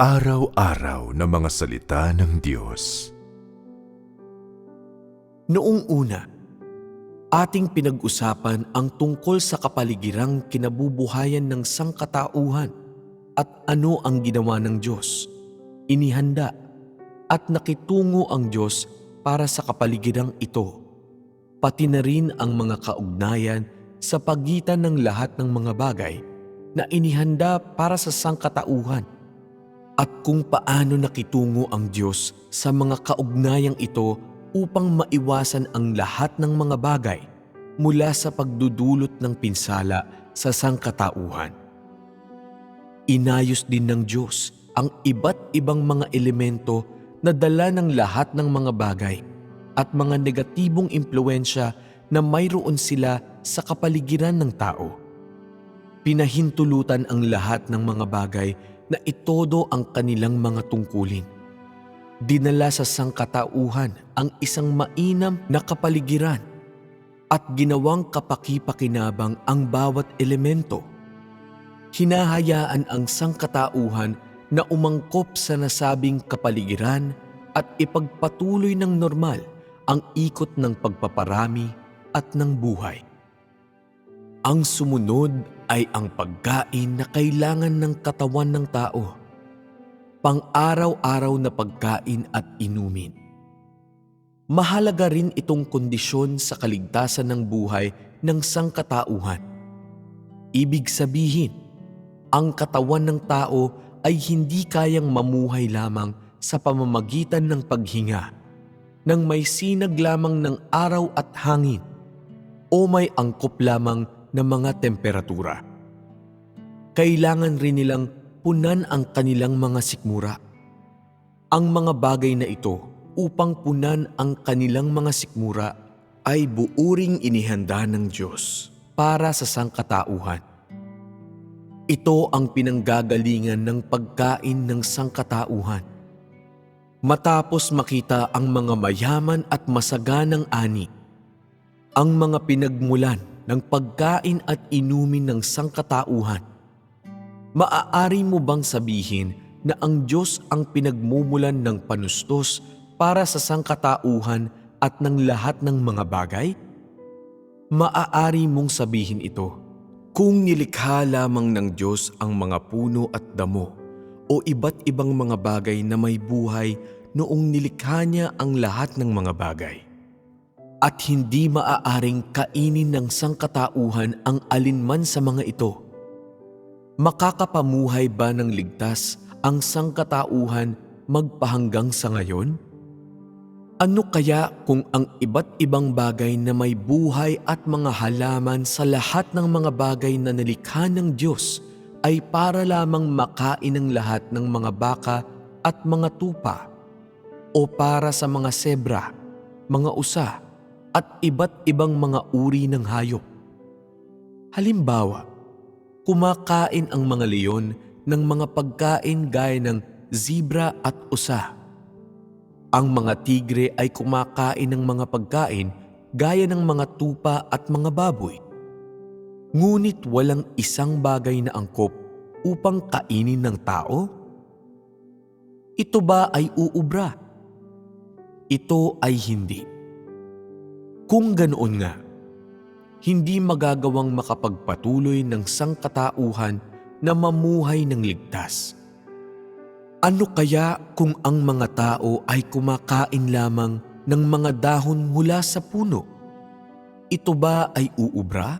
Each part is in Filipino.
Pang-araw-araw na mga salita ng Diyos. Noong una, ating pinag-usapan ang tungkol sa kapaligirang kinabubuhayan ng sangkatauhan at ano ang ginawa ng Diyos. Inihanda at nakitungo ang Diyos para sa kapaligirang ito, pati na rin ang mga kaugnayan sa pagitan ng lahat ng mga bagay na inihanda para sa sangkatauhan at kung paano nakitungo ang Diyos sa mga kaugnayang ito upang maiwasan ang lahat ng mga bagay mula sa pagdudulot ng pinsala sa sangkatauhan. Inayos din ng Diyos ang iba't ibang mga elemento na dala ng lahat ng mga bagay at mga negatibong impluensya na mayroon sila sa kapaligiran ng tao. Pinahintulutan ang lahat ng mga bagay na itodo ang kanilang mga tungkulin. Dinala sa sangkatauhan ang isang mainam na kapaligiran at ginawang kapaki-pakinabang ang bawat elemento. Hinahayaan ang sangkatauhan na umangkop sa nasabing kapaligiran at ipagpatuloy ng normal ang ikot ng pagpaparami at ng buhay. Ang sumunod ay ang pagkain na kailangan ng katawan ng tao. Pang-araw-araw na pagkain at inumin. Mahalaga rin itong kondisyon sa kaligtasan ng buhay ng sangkatauhan. Ibig sabihin, ang katawan ng tao ay hindi kayang mamuhay lamang sa pamamagitan ng paghinga, nang may sinag lamang ng araw at hangin, o may angkop lamang ng mga temperatura. Kailangan rin nilang punan ang kanilang mga sikmura. Ang mga bagay na ito upang punan ang kanilang mga sikmura ay buuring inihanda ng Diyos para sa sangkatauhan. Ito ang pinanggagalingan ng pagkain ng sangkatauhan. Matapos makita ang mga mayaman at masaganang ani, ang mga pinagmulan ng pagkain at inumin ng sangkatauhan, maaari mo bang sabihin na ang Diyos ang pinagmumulan ng panustos para sa sangkatauhan at ng lahat ng mga bagay? Maaari mong sabihin ito kung nilikha lamang ng Diyos ang mga puno at damo o iba't ibang mga bagay na may buhay noong nilikha niya ang lahat ng mga bagay. At hindi maaaring kainin ng sangkatauhan ang alinman sa mga ito. Makakapamuhay ba ng ligtas ang sangkatauhan magpahanggang sa ngayon? Ano kaya kung ang iba't ibang bagay na may buhay at mga halaman sa lahat ng mga bagay na nalikha ng Diyos ay para lamang makain ng lahat ng mga baka at mga tupa o para sa mga sebra, mga usa at iba't ibang mga uri ng hayop? Halimbawa, kumakain ang mga leon ng mga pagkain gaya ng zebra at usa ang mga tigre ay kumakain ng mga pagkain gaya ng mga tupa at mga baboy. Ngunit walang isang bagay na angkop upang kainin ng tao? Ito ba ay uubra? Ito ay hindi. Kung ganoon nga, hindi magagawang makapagpatuloy ng sangkatauhan na mamuhay ng ligtas ano kaya kung ang mga tao ay kumakain lamang ng mga dahon mula sa puno? Ito ba ay uubra?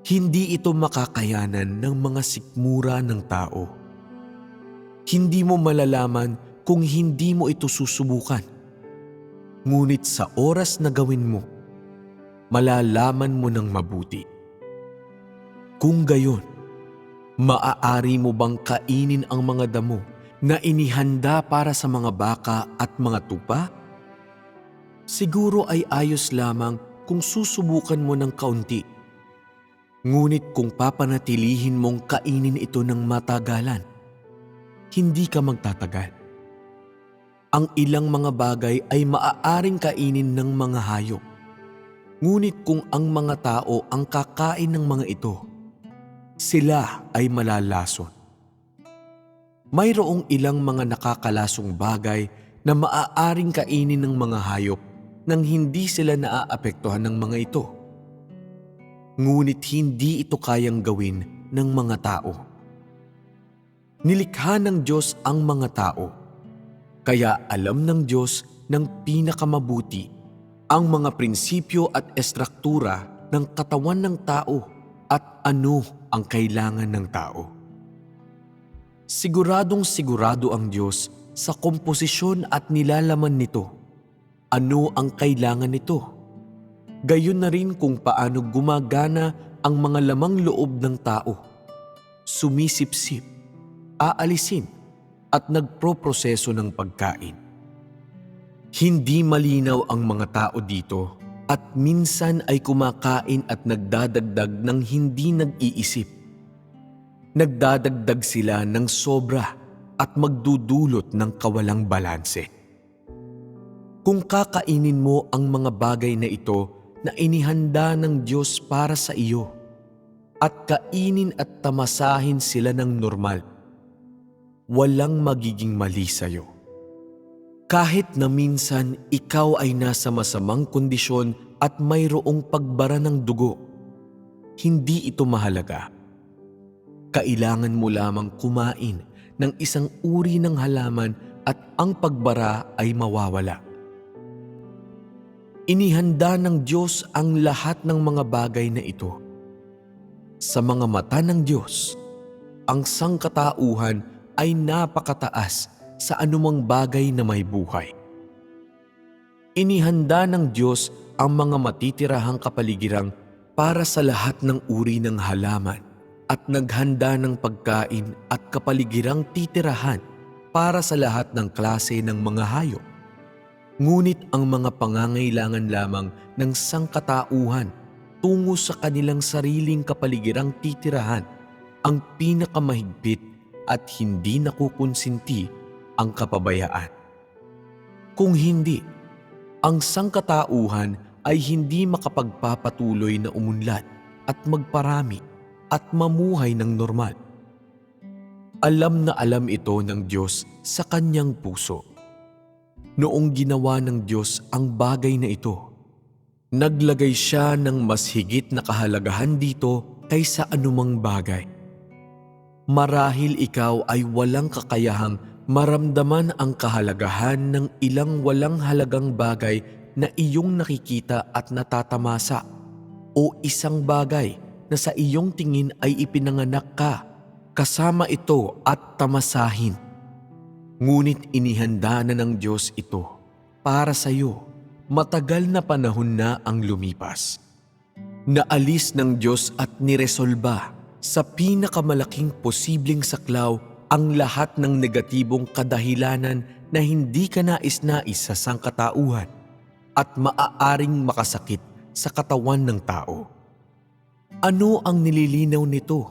Hindi ito makakayanan ng mga sikmura ng tao. Hindi mo malalaman kung hindi mo ito susubukan. Ngunit sa oras na gawin mo, malalaman mo ng mabuti. Kung gayon, maaari mo bang kainin ang mga damo na inihanda para sa mga baka at mga tupa? Siguro ay ayos lamang kung susubukan mo ng kaunti. Ngunit kung papanatilihin mong kainin ito ng matagalan, hindi ka magtatagal. Ang ilang mga bagay ay maaaring kainin ng mga hayop. Ngunit kung ang mga tao ang kakain ng mga ito, sila ay malalason mayroong ilang mga nakakalasong bagay na maaaring kainin ng mga hayop nang hindi sila naaapektuhan ng mga ito. Ngunit hindi ito kayang gawin ng mga tao. Nilikha ng Diyos ang mga tao, kaya alam ng Diyos ng pinakamabuti ang mga prinsipyo at estruktura ng katawan ng tao at ano ang kailangan ng tao. Siguradong sigurado ang Diyos sa komposisyon at nilalaman nito. Ano ang kailangan nito? Gayon na rin kung paano gumagana ang mga lamang loob ng tao. Sumisipsip, aalisin, at nagproproseso ng pagkain. Hindi malinaw ang mga tao dito at minsan ay kumakain at nagdadagdag ng hindi nag-iisip. Nagdadagdag sila ng sobra at magdudulot ng kawalang balanse. Kung kakainin mo ang mga bagay na ito na inihanda ng Diyos para sa iyo at kainin at tamasahin sila ng normal, walang magiging mali sa iyo. Kahit na minsan ikaw ay nasa masamang kondisyon at mayroong pagbara ng dugo, hindi ito mahalaga. Kailangan mo lamang kumain ng isang uri ng halaman at ang pagbara ay mawawala. Inihanda ng Diyos ang lahat ng mga bagay na ito. Sa mga mata ng Diyos, ang sangkatauhan ay napakataas sa anumang bagay na may buhay. Inihanda ng Diyos ang mga matitirahang kapaligirang para sa lahat ng uri ng halaman at naghanda ng pagkain at kapaligirang titirahan para sa lahat ng klase ng mga hayop. Ngunit ang mga pangangailangan lamang ng sangkatauhan tungo sa kanilang sariling kapaligirang titirahan ang pinakamahigpit at hindi nakukonsinti ang kapabayaan. Kung hindi, ang sangkatauhan ay hindi makapagpapatuloy na umunlad at magparami at mamuhay ng normal. Alam na alam ito ng Diyos sa kanyang puso. Noong ginawa ng Diyos ang bagay na ito, naglagay siya ng mas higit na kahalagahan dito kaysa anumang bagay. Marahil ikaw ay walang kakayahang maramdaman ang kahalagahan ng ilang walang halagang bagay na iyong nakikita at natatamasa o isang bagay na sa iyong tingin ay ipinanganak ka kasama ito at tamasahin. Ngunit inihanda na ng Diyos ito para sa iyo matagal na panahon na ang lumipas. Naalis ng Diyos at niresolba sa pinakamalaking posibleng saklaw ang lahat ng negatibong kadahilanan na hindi ka nais-nais sa sangkatauhan at maaaring makasakit sa katawan ng tao. Ano ang nililinaw nito?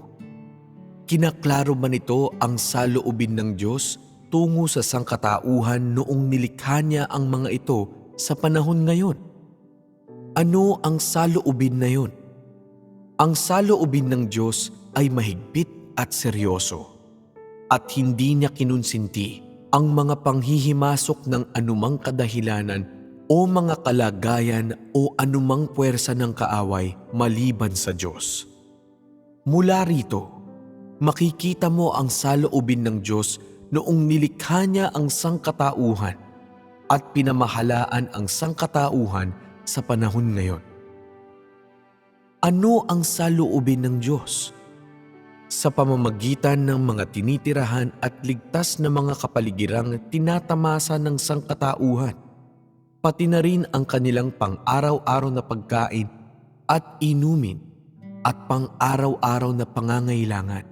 Kinaklaro ba nito ang saloobin ng Diyos tungo sa sangkatauhan noong nilikha niya ang mga ito sa panahon ngayon? Ano ang saloobin na yun? Ang saloobin ng Diyos ay mahigpit at seryoso at hindi niya kinunsinti ang mga panghihimasok ng anumang kadahilanan o mga kalagayan o anumang puwersa ng kaaway maliban sa Diyos. Mula rito, makikita mo ang saloobin ng Diyos noong nilikha niya ang sangkatauhan at pinamahalaan ang sangkatauhan sa panahon ngayon. Ano ang saloobin ng Diyos? Sa pamamagitan ng mga tinitirahan at ligtas na mga kapaligirang tinatamasa ng sangkatauhan, pati na rin ang kanilang pang-araw-araw na pagkain at inumin at pang-araw-araw na pangangailangan.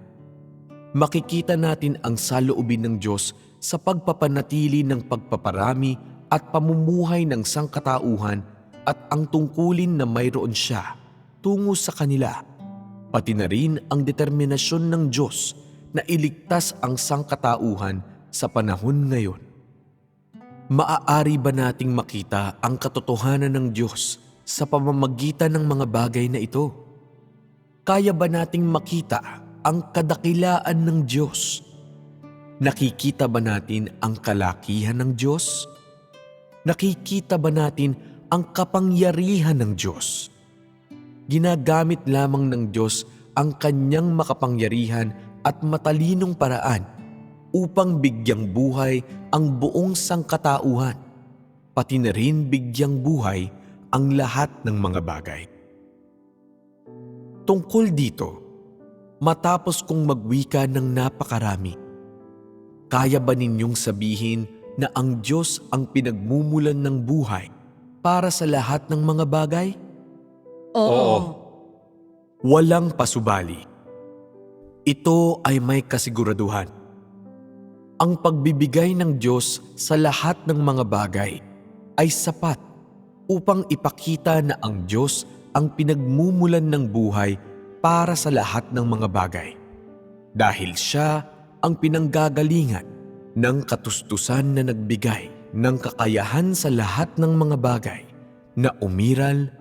Makikita natin ang saloobin ng Diyos sa pagpapanatili ng pagpaparami at pamumuhay ng sangkatauhan at ang tungkulin na mayroon siya tungo sa kanila, pati na rin ang determinasyon ng Diyos na iligtas ang sangkatauhan sa panahon ngayon. Maaari ba nating makita ang katotohanan ng Diyos sa pamamagitan ng mga bagay na ito? Kaya ba nating makita ang kadakilaan ng Diyos? Nakikita ba natin ang kalakihan ng Diyos? Nakikita ba natin ang kapangyarihan ng Diyos? Ginagamit lamang ng Diyos ang kanyang makapangyarihan at matalinong paraan upang bigyang buhay ang buong sangkatauhan, pati na rin bigyang buhay ang lahat ng mga bagay. Tungkol dito, matapos kong magwika ng napakarami, kaya ba ninyong sabihin na ang Diyos ang pinagmumulan ng buhay para sa lahat ng mga bagay? Oo. Walang pasubali. Ito ay may kasiguraduhan. Ang pagbibigay ng Diyos sa lahat ng mga bagay ay sapat upang ipakita na ang Diyos ang pinagmumulan ng buhay para sa lahat ng mga bagay. Dahil siya ang pinanggagalingan ng katustusan na nagbigay ng kakayahan sa lahat ng mga bagay na umiral,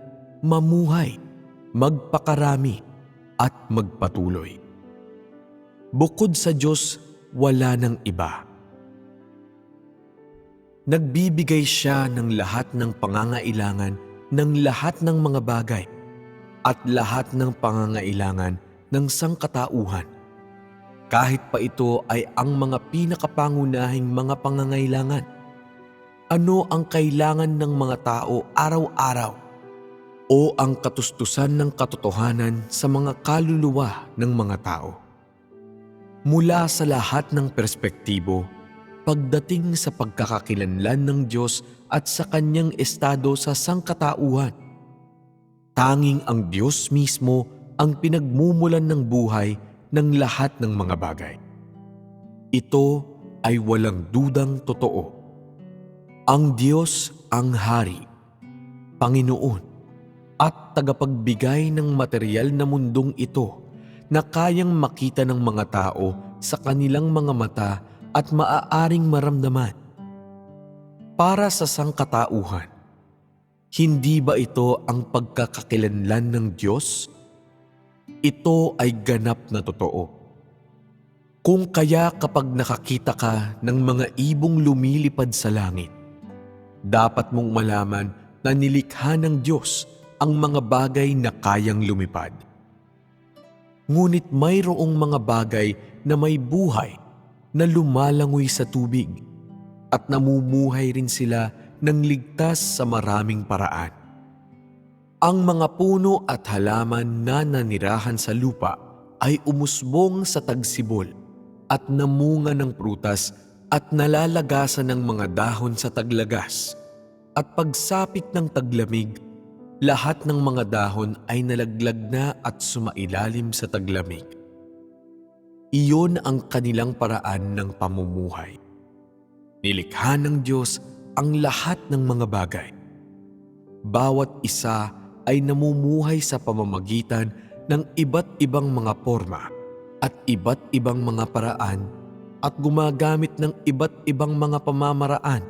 mamuhay, magpakarami at magpatuloy. Bukod sa Diyos, wala nang iba. Nagbibigay siya ng lahat ng pangangailangan ng lahat ng mga bagay at lahat ng pangangailangan ng sangkatauhan. Kahit pa ito ay ang mga pinakapangunahing mga pangangailangan. Ano ang kailangan ng mga tao araw-araw? O ang katustusan ng katotohanan sa mga kaluluwa ng mga tao? Mula sa lahat ng perspektibo, pagdating sa pagkakakilanlan ng Diyos at sa kanyang estado sa sangkatauhan. Tanging ang Diyos mismo ang pinagmumulan ng buhay ng lahat ng mga bagay. Ito ay walang dudang totoo. Ang Diyos ang Hari, Panginoon, tagapagbigay ng material na mundong ito na kayang makita ng mga tao sa kanilang mga mata at maaaring maramdaman. Para sa sangkatauhan, hindi ba ito ang pagkakakilanlan ng Diyos? Ito ay ganap na totoo. Kung kaya kapag nakakita ka ng mga ibong lumilipad sa langit, dapat mong malaman na nilikha ng Diyos ang mga bagay na kayang lumipad. Ngunit mayroong mga bagay na may buhay na lumalangoy sa tubig at namumuhay rin sila ng ligtas sa maraming paraan. Ang mga puno at halaman na nanirahan sa lupa ay umusbong sa tagsibol at namunga ng prutas at nalalagasan ng mga dahon sa taglagas. At pagsapit ng taglamig, lahat ng mga dahon ay nalaglag na at sumailalim sa taglamig. Iyon ang kanilang paraan ng pamumuhay. Nilikha ng Diyos ang lahat ng mga bagay. Bawat isa ay namumuhay sa pamamagitan ng iba't ibang mga forma at iba't ibang mga paraan at gumagamit ng iba't ibang mga pamamaraan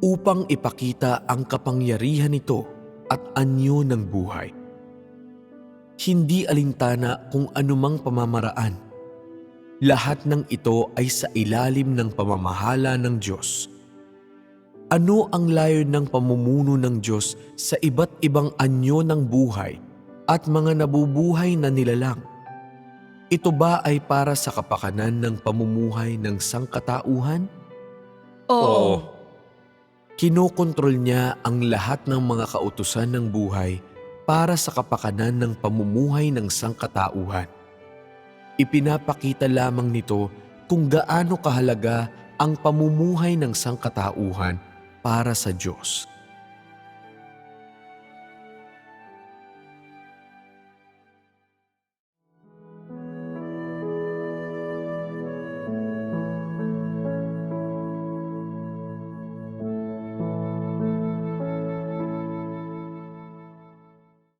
upang ipakita ang kapangyarihan nito at anyo ng buhay. Hindi alintana kung anumang pamamaraan lahat ng ito ay sa ilalim ng pamamahala ng Diyos. Ano ang layo ng pamumuno ng Diyos sa iba't ibang anyo ng buhay at mga nabubuhay na nilalang? Ito ba ay para sa kapakanan ng pamumuhay ng sangkatauhan? Oo. Kinokontrol niya ang lahat ng mga kautusan ng buhay para sa kapakanan ng pamumuhay ng sangkatauhan. Ipinapakita lamang nito kung gaano kahalaga ang pamumuhay ng sangkatauhan para sa Diyos.